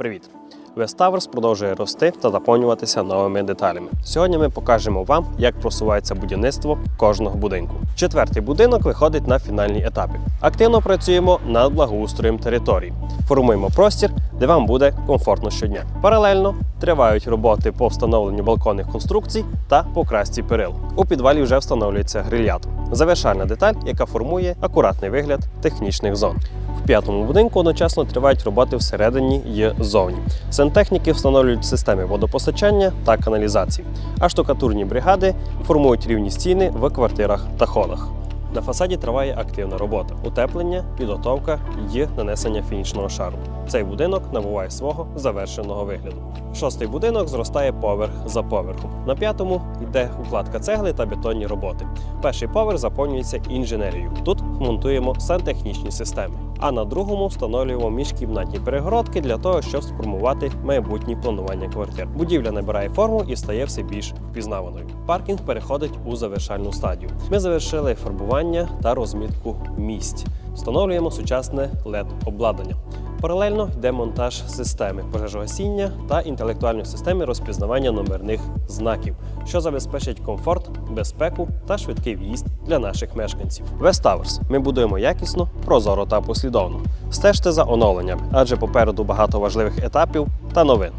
Привіт! Веставерс продовжує рости та заповнюватися новими деталями. Сьогодні ми покажемо вам, як просувається будівництво кожного будинку. Четвертий будинок виходить на фінальні етапи. Активно працюємо над благоустроєм території. Формуємо простір, де вам буде комфортно щодня. Паралельно тривають роботи по встановленню балконних конструкцій та покрасці перил. У підвалі вже встановлюється грильят. Завершальна деталь, яка формує акуратний вигляд технічних зон. В п'ятому будинку одночасно тривають роботи всередині і ззовні. Сантехніки встановлюють системи водопостачання та каналізації, а штукатурні бригади формують рівні стіни в квартирах та холах. На фасаді триває активна робота: утеплення, підготовка і нанесення фінішного шару. Цей будинок набуває свого завершеного вигляду. Шостий будинок зростає поверх за поверхом. На п'ятому йде укладка цегли та бетонні роботи. Перший поверх заповнюється інженерією. Тут монтуємо сантехнічні системи. А на другому встановлюємо міжкімнатні перегородки для того, щоб сформувати майбутнє планування квартир. Будівля набирає форму і стає все більш впізнаваною. Паркінг переходить у завершальну стадію. Ми завершили фарбування та розмітку місць. Встановлюємо сучасне led обладнання. Паралельно йде монтаж системи пожежогасіння та інтелектуальної системи розпізнавання номерних знаків, що забезпечить комфорт, безпеку та швидкий в'їзд для наших мешканців. West Towers. Ми будуємо якісно, прозоро та послідовно. Стежте за оновленнями, адже попереду багато важливих етапів та новин.